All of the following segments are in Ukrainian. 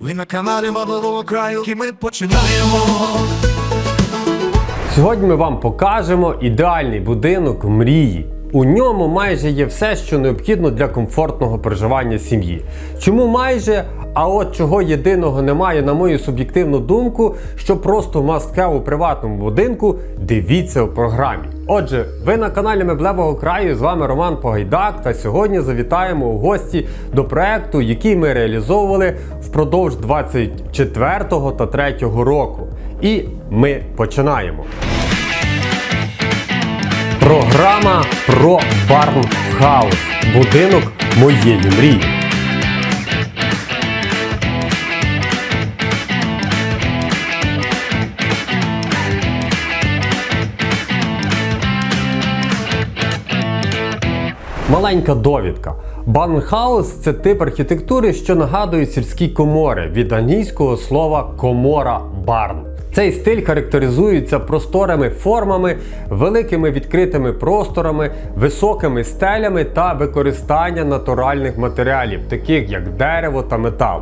Ви на каналі Модового краю, і ми починаємо. Сьогодні ми вам покажемо ідеальний будинок мрії. У ньому майже є все, що необхідно для комфортного проживання сім'ї. Чому майже? А от чого єдиного немає, на мою суб'єктивну думку, що просто must have у приватному будинку, дивіться у програмі. Отже, ви на каналі Меблевого краю. З вами Роман Погайдак. Та сьогодні завітаємо у гості до проекту, який ми реалізовували впродовж 24 та 3 року. І ми починаємо. Програма про Барнхаус. Будинок моєї мрії. Маленька довідка. Банхаус це тип архітектури, що нагадує сільські комори від англійського слова комора барн. Цей стиль характеризується просторими формами, великими відкритими просторами, високими стелями та використання натуральних матеріалів, таких як дерево та метал.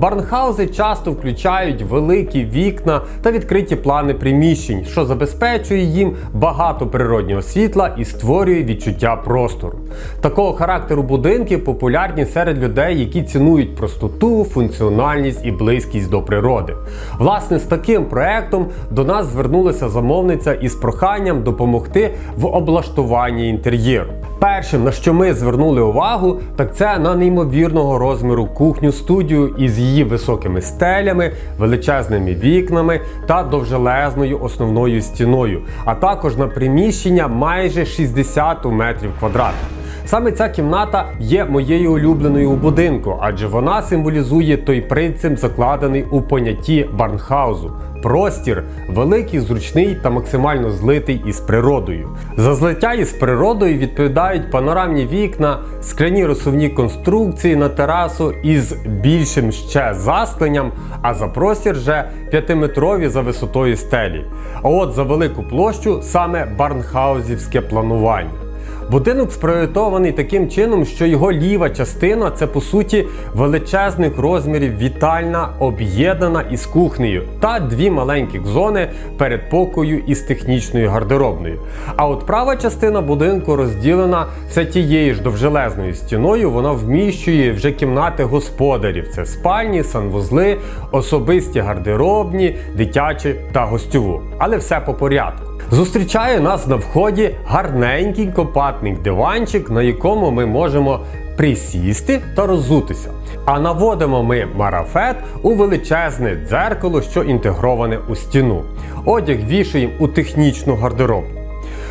Барнхаузи часто включають великі вікна та відкриті плани приміщень, що забезпечує їм багато природнього світла і створює відчуття простору. Такого характеру будинки популярні серед людей, які цінують простоту, функціональність і близькість до природи. Власне, з таким проектом до нас звернулася замовниця із проханням допомогти в облаштуванні інтер'єру. Першим, на що ми звернули увагу, так це на неймовірного розміру кухню студію із її високими стелями, величезними вікнами та довжелезною основною стіною, а також на приміщення майже 60 метрів квадратних. Саме ця кімната є моєю улюбленою у будинку, адже вона символізує той принцип, закладений у понятті Барнхаузу. Простір великий, зручний та максимально злитий із природою. За злиття із природою відповідають панорамні вікна, скляні розсувні конструкції на терасу із більшим ще заскленням, а за простір вже 5-метрові за висотою стелі. А от за велику площу саме барнхаузівське планування. Будинок спроєктований таким чином, що його ліва частина це по суті величезних розмірів вітальна, об'єднана із кухнею та дві маленьких зони передпокою із технічною гардеробною. А от права частина будинку розділена все тією ж довжелезною стіною. Вона вміщує вже кімнати господарів: це спальні, санвузли, особисті гардеробні, дитячі та гостьову. Але все по порядку. Зустрічає нас на вході гарненький компактний диванчик, на якому ми можемо присісти та роззутися. А наводимо ми марафет у величезне дзеркало, що інтегроване у стіну. Одяг вішаємо у технічну гардеробну.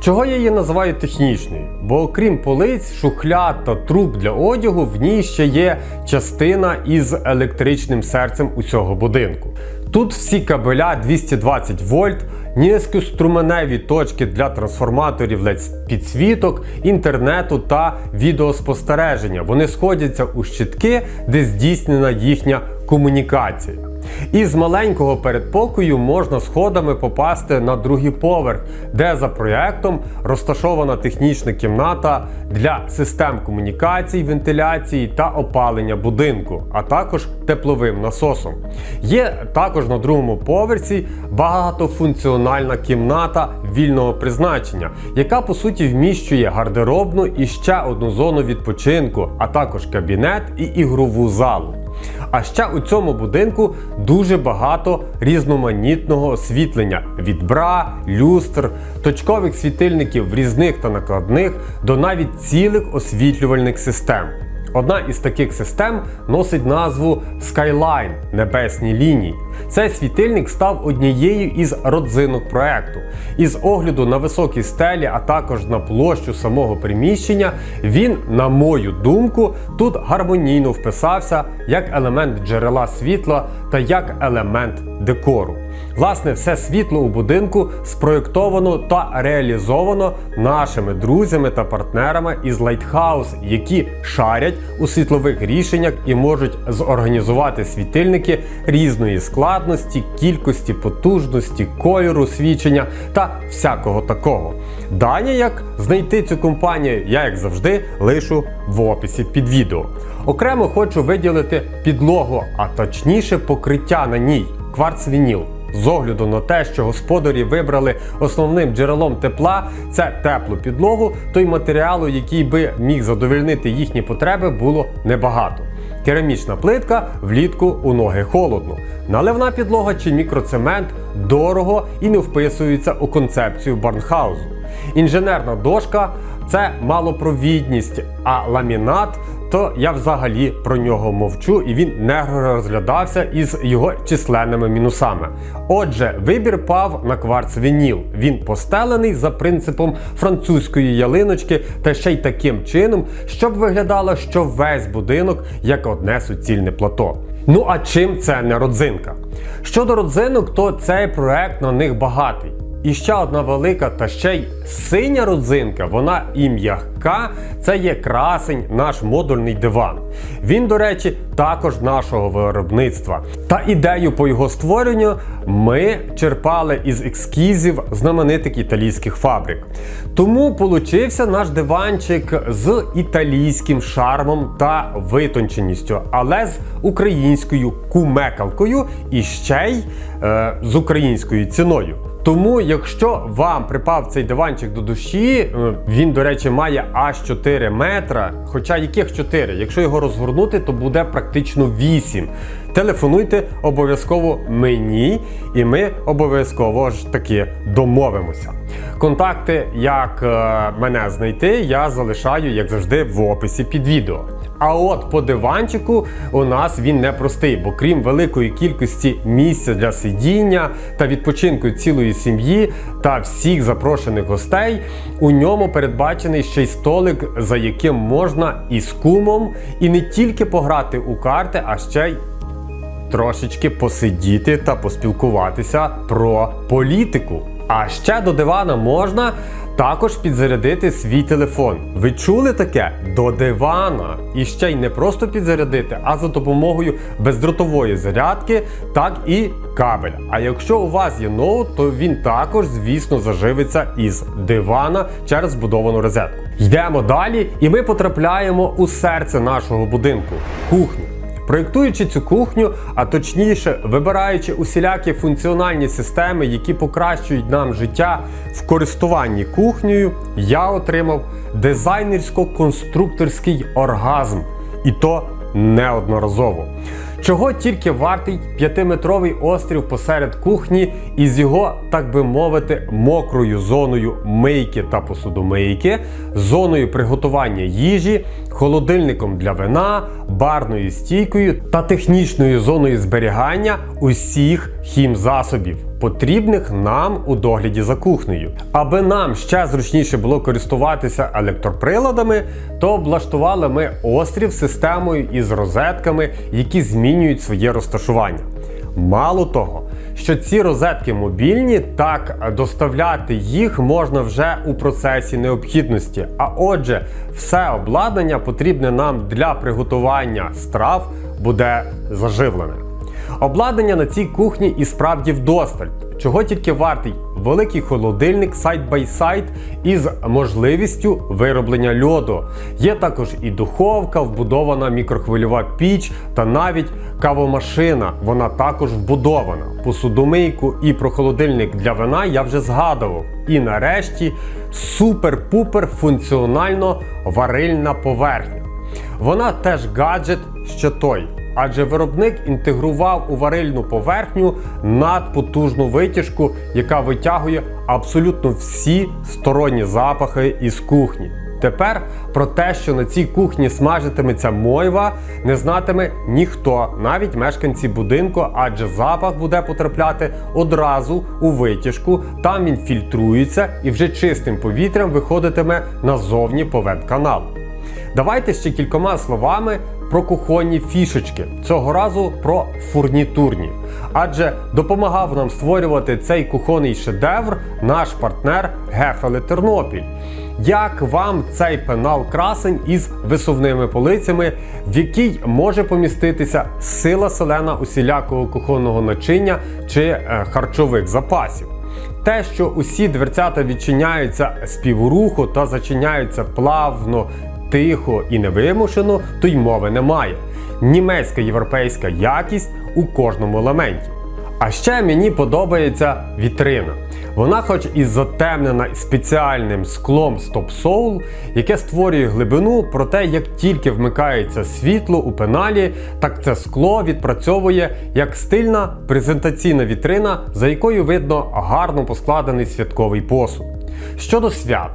Чого я її називаю технічною? Бо окрім полиць, шухляд та труб для одягу, в ній ще є частина із електричним серцем усього будинку. Тут всі кабеля 220 вольт, низькоструменеві точки для трансформаторів підсвіток, інтернету та відеоспостереження. Вони сходяться у щитки, де здійснена їхня комунікація. Із маленького передпокою можна сходами попасти на другий поверх, де за проєктом розташована технічна кімната для систем комунікацій, вентиляції та опалення будинку, а також тепловим насосом. Є також на другому поверсі багатофункціональна кімната вільного призначення, яка по суті вміщує гардеробну і ще одну зону відпочинку, а також кабінет і ігрову залу. А ще у цьому будинку дуже багато різноманітного освітлення від бра, люстр, точкових світильників різних та накладних до навіть цілих освітлювальних систем. Одна із таких систем носить назву Skyline небесні лінії. Цей світильник став однією із родзинок проекту. Із огляду на високі стелі, а також на площу самого приміщення, він, на мою думку, тут гармонійно вписався як елемент джерела світла та як елемент декору. Власне, все світло у будинку спроєктовано та реалізовано нашими друзями та партнерами із Lighthouse, які шарять у світлових рішеннях і можуть зорганізувати світильники різної складності кількості, потужності, кольору свідчення та всякого такого. Дані, як знайти цю компанію, я як завжди лишу в описі під відео. Окремо хочу виділити підлогу, а точніше покриття на ній кварцвініл. З огляду на те, що господарі вибрали основним джерелом тепла, це теплу підлогу, то й матеріалу, який би міг задовольнити їхні потреби, було небагато. Керамічна плитка влітку у ноги холодно. Наливна підлога чи мікроцемент дорого і не вписується у концепцію Барнхаузу. Інженерна дошка це малопровідність, а ламінат то я взагалі про нього мовчу і він не розглядався із його численними мінусами. Отже, вибір пав на кварц-вініл. Він постелений за принципом французької ялиночки та ще й таким чином, щоб виглядало, що весь будинок як одне суцільне плато. Ну а чим це не родзинка? Щодо родзинок, то цей проект на них багатий. І ще одна велика та ще й синя родзинка, вона і м'яка. Це є красень, наш модульний диван. Він, до речі, також нашого виробництва. Та ідею по його створенню ми черпали із ескізів знаменитих італійських фабрик. Тому получився наш диванчик з італійським шармом та витонченістю, але з українською кумекалкою і ще й е, з українською ціною. Тому, якщо вам припав цей диванчик до душі, е, він, до речі, має аж 4 метра. Хоча яких 4? Якщо його розгорнути, то буде практично 8. Телефонуйте обов'язково мені, і ми обов'язково ж таки домовимося. Контакти, як е, мене знайти, я залишаю, як завжди, в описі під відео. А от по диванчику у нас він непростий, бо крім великої кількості місця для сидіння та відпочинку цілої сім'ї та всіх запрошених гостей, у ньому передбачений ще й столик, за яким можна і з кумом, і не тільки пограти у карти, а ще й трошечки посидіти та поспілкуватися про політику. А ще до дивана можна також підзарядити свій телефон. Ви чули таке? До дивана. І ще й не просто підзарядити, а за допомогою бездротової зарядки, так і кабеля. А якщо у вас є ноут, то він також, звісно, заживиться із дивана через збудовану розетку. Йдемо далі, і ми потрапляємо у серце нашого будинку кухню. Проєктуючи цю кухню, а точніше вибираючи усілякі функціональні системи, які покращують нам життя в користуванні кухнею, я отримав дизайнерсько-конструкторський оргазм. І то неодноразово. Чого тільки вартий п'ятиметровий острів посеред кухні із його, так би мовити, мокрою зоною мийки та посудомийки, зоною приготування їжі, холодильником для вина, барною стійкою та технічною зоною зберігання усіх хімзасобів, потрібних нам у догляді за кухнею. Аби нам ще зручніше було користуватися електроприладами, то облаштували ми острів системою із розетками, які змінюють своє розташування. Мало того, що ці розетки мобільні, так доставляти їх можна вже у процесі необхідності. А отже, все обладнання потрібне нам для приготування страв буде заживлене. Обладнання на цій кухні і справді вдосталь. Чого тільки вартий великий холодильник сайд-бай-сайд із можливістю вироблення льоду. Є також і духовка, вбудована мікрохвильова піч та навіть кавомашина. Вона також вбудована. Посудомийку і про холодильник для вина я вже згадував. І нарешті супер-пупер функціонально варильна поверхня. Вона теж гаджет, що той. Адже виробник інтегрував у варильну поверхню надпотужну витяжку, яка витягує абсолютно всі сторонні запахи із кухні. Тепер про те, що на цій кухні смажитиметься мойва, не знатиме ніхто, навіть мешканці будинку, адже запах буде потрапляти одразу у витяжку, там він фільтрується і вже чистим повітрям виходитиме назовні по веб-каналу. Давайте ще кількома словами про кухонні фішечки. Цього разу про фурнітурні. Адже допомагав нам створювати цей кухонний шедевр наш партнер Гефеле Тернопіль. Як вам цей пенал красень із висувними полицями, в якій може поміститися сила селена усілякого кухонного начиння чи е, харчових запасів? Те, що усі дверцята відчиняються з півруху та зачиняються плавно, тихо і невимушено, то й мови немає. Німецька європейська якість у кожному елементі. А ще мені подобається вітрина. Вона, хоч і затемнена спеціальним склом Stop Soul, яке створює глибину, проте як тільки вмикається світло у пеналі, так це скло відпрацьовує як стильна презентаційна вітрина, за якою видно гарно поскладений святковий посуд. Щодо свят,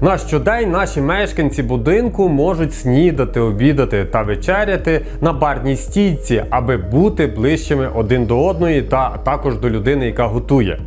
на щодень наші мешканці будинку можуть снідати, обідати та вечеряти на барній стійці, аби бути ближчими один до одної та також до людини, яка готує.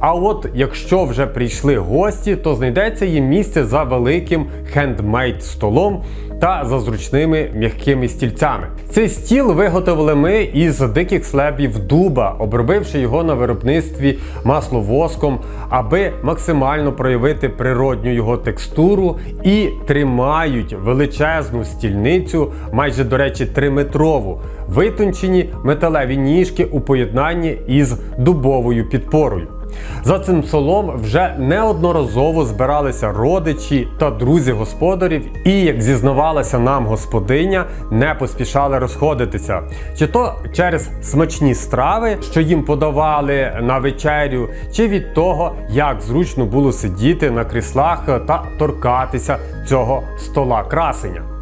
А от якщо вже прийшли гості, то знайдеться їм місце за великим хендмейд столом та за зручними м'якими стільцями. Цей стіл виготовили ми із диких слебів дуба, обробивши його на виробництві масловоском, аби максимально проявити природню його текстуру і тримають величезну стільницю, майже до речі, 3-метрову, витончені металеві ніжки у поєднанні із дубовою підпорою. За цим столом вже неодноразово збиралися родичі та друзі господарів, і, як зізнавалася нам господиня, не поспішали розходитися. Чи то через смачні страви, що їм подавали на вечерю, чи від того, як зручно було сидіти на кріслах та торкатися цього стола красення.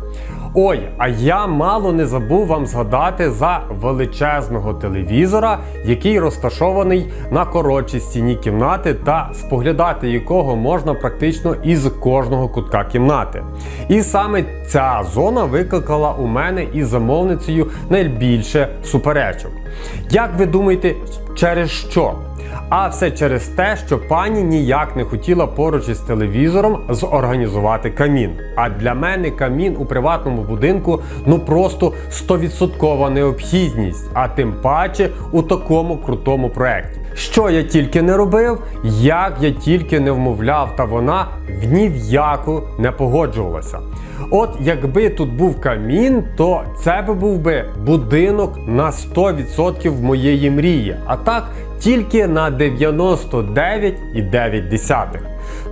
Ой, а я мало не забув вам згадати за величезного телевізора, який розташований на коротшій стіні кімнати, та споглядати якого можна практично із кожного кутка кімнати. І саме ця зона викликала у мене із замовницею найбільше суперечок. Як ви думаєте, через що? А все через те, що пані ніяк не хотіла поруч із телевізором зорганізувати камін. А для мене камін у приватному будинку ну просто 100% необхідність, а тим паче у такому крутому проєкті. Що я тільки не робив, як я тільки не вмовляв, та вона в ні в яку не погоджувалася. От якби тут був камін, то це би був би будинок на 100% моєї мрії. А так тільки на 99,9.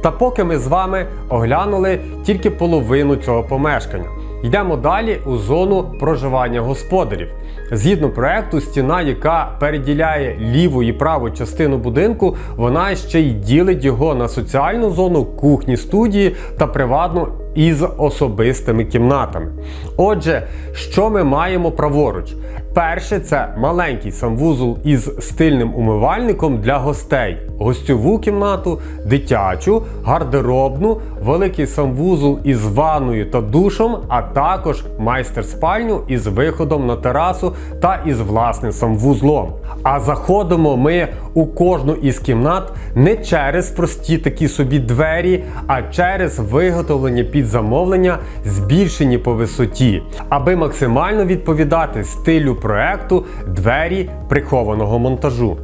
Та поки ми з вами оглянули тільки половину цього помешкання. Йдемо далі у зону проживання господарів. Згідно проекту, стіна, яка переділяє ліву і праву частину будинку, вона ще й ділить його на соціальну зону, кухні, студії та приватну із особистими кімнатами. Отже, що ми маємо праворуч? Перше це маленький санвузол із стильним умивальником для гостей, гостьову кімнату, дитячу, гардеробну, великий санвузол із ванною та душом, а також майстер-спальню із виходом на терасу та із власним санвузлом. А заходимо ми у кожну із кімнат не через прості такі собі двері, а через виготовлені під замовлення, збільшені по висоті, аби максимально відповідати стилю проекту двері прихованого монтажу.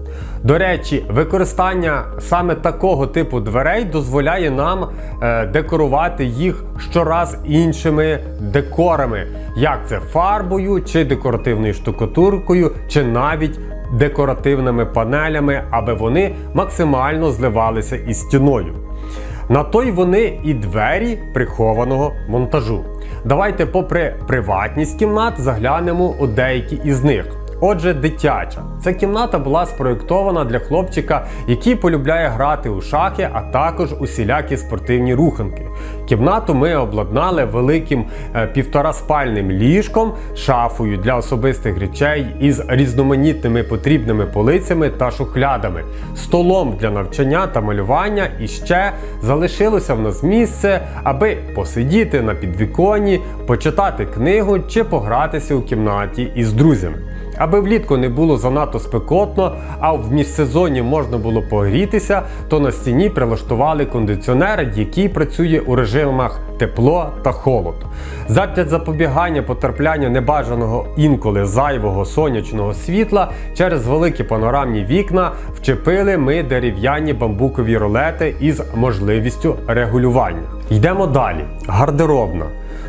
До речі, використання саме такого типу дверей дозволяє нам е, декорувати їх щораз іншими декорами, як це фарбою, чи декоративною штукатуркою, чи навіть декоративними панелями, аби вони максимально зливалися із стіною. На той вони і двері прихованого монтажу. Давайте, попри приватність кімнат, заглянемо у деякі із них. Отже, дитяча. Ця кімната була спроєктована для хлопчика, який полюбляє грати у шахи, а також усілякі спортивні руханки. Кімнату ми обладнали великим е, півтораспальним ліжком, шафою для особистих речей із різноманітними потрібними полицями та шухлядами, столом для навчання та малювання. І ще залишилося в нас місце, аби посидіти на підвіконні, почитати книгу чи погратися у кімнаті із друзями. Аби влітку не було занадто спекотно, а в міжсезонні можна було погрітися, то на стіні прилаштували кондиціонер, який працює у режимах тепло та холод. Задля запобігання потрапляння небажаного інколи зайвого сонячного світла через великі панорамні вікна вчепили ми дерев'яні бамбукові ролети із можливістю регулювання. Йдемо далі. Гардеробна.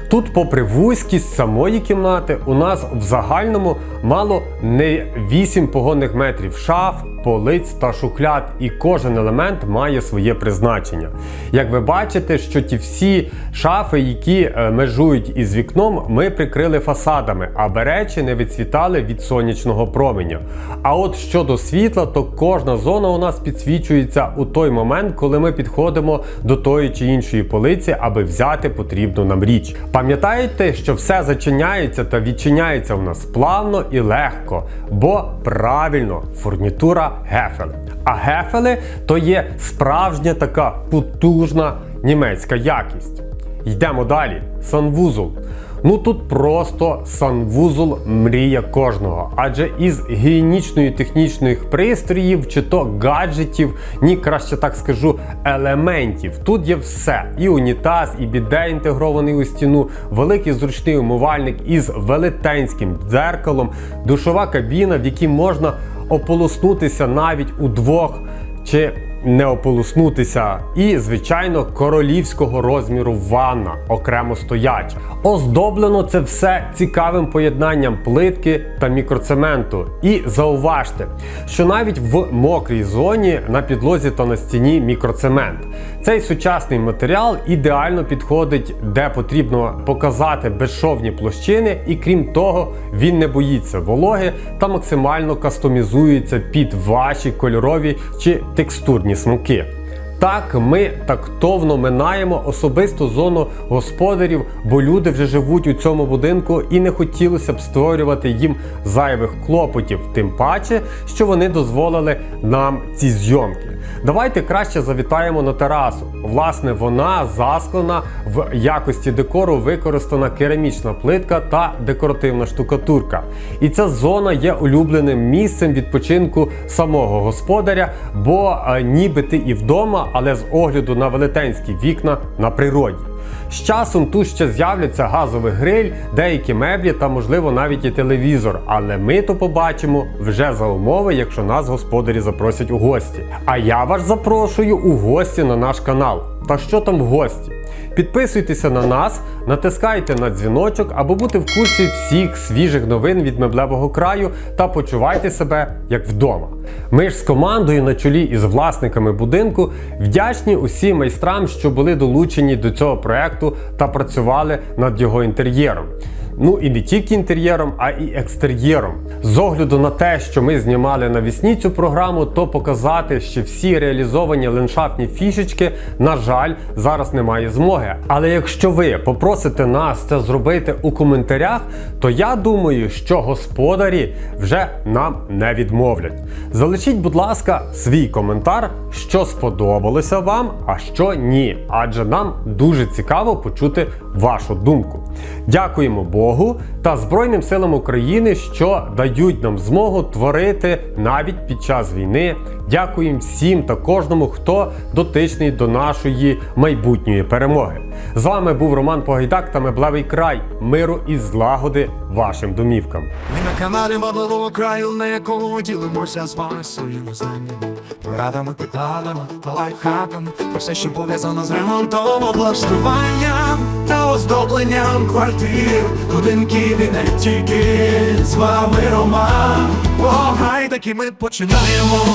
Тут, попри вузькість самої кімнати, у нас в загальному мало не 8 погонних метрів шаф, полиць та шухляд, і кожен елемент має своє призначення. Як ви бачите, що ті всі шафи, які е, межують із вікном, ми прикрили фасадами, аби речі не відцвітали від сонячного променя. А от щодо світла, то кожна зона у нас підсвічується у той момент, коли ми підходимо до тої чи іншої полиці, аби взяти потрібну нам річ. Пам'ятаєте, що все зачиняється та відчиняється у нас плавно і легко, бо правильно фурнітура гефели. А гефели то є справжня така потужна німецька якість. Йдемо далі. Санвузол. Ну тут просто санвузол мрія кожного, адже із гігієнічної технічних пристроїв чи то гаджетів, ні, краще так скажу, елементів. Тут є все: і унітаз, і біде інтегрований у стіну, великий зручний умивальник із велетенським дзеркалом, душова кабіна, в якій можна ополоснутися навіть у двох чи не ополоснутися. І, звичайно, королівського розміру ванна, окремо стояча. Оздоблено це все цікавим поєднанням плитки та мікроцементу. І зауважте, що навіть в мокрій зоні на підлозі та на стіні мікроцемент. Цей сучасний матеріал ідеально підходить, де потрібно показати безшовні площини, і крім того, він не боїться вологи та максимально кастомізується під ваші кольорові чи текстурні смаки. Так, ми тактовно минаємо особисту зону господарів, бо люди вже живуть у цьому будинку і не хотілося б створювати їм зайвих клопотів, тим паче, що вони дозволили нам ці зйомки. Давайте краще завітаємо на терасу. Власне, вона засклена в якості декору використана керамічна плитка та декоративна штукатурка. І ця зона є улюбленим місцем відпочинку самого господаря, бо е, ніби ти і вдома, але з огляду на велетенські вікна на природі. З часом тут ще з'являться газовий гриль, деякі меблі та, можливо, навіть і телевізор. Але ми то побачимо вже за умови, якщо нас господарі запросять у гості. А я вас запрошую у гості на наш канал. Та що там в гості? Підписуйтеся на нас, натискайте на дзвіночок, аби бути в курсі всіх свіжих новин від меблевого краю та почувайте себе як вдома. Ми ж з командою на чолі із власниками будинку вдячні усім майстрам, що були долучені до цього проекту та працювали над його інтер'єром. Ну і не тільки інтер'єром, а і екстер'єром. З огляду на те, що ми знімали навісні цю програму, то показати, що всі реалізовані ландшафтні фішечки, на жаль, зараз немає змоги. Але якщо ви попросите нас це зробити у коментарях, то я думаю, що господарі вже нам не відмовлять. Залишіть, будь ласка, свій коментар, що сподобалося вам, а що ні. Адже нам дуже цікаво почути вашу думку. Дякуємо Богу та Збройним силам України, що дають нам змогу творити навіть під час війни. Дякуємо всім та кожному, хто дотичний до нашої майбутньої перемоги. З вами був Роман Погайдак та Меблевий край. Миру і злагоди вашим домівкам. Ми на каналі Модливого краю, на якому ділимося з вами своїми знаннями, порадами, питаннями та лайфхаками про все, що пов'язано з ремонтом, облаштуванням та оздобленням квартир, будинків і не тільки з вами Роман. Погай таки ми починаємо.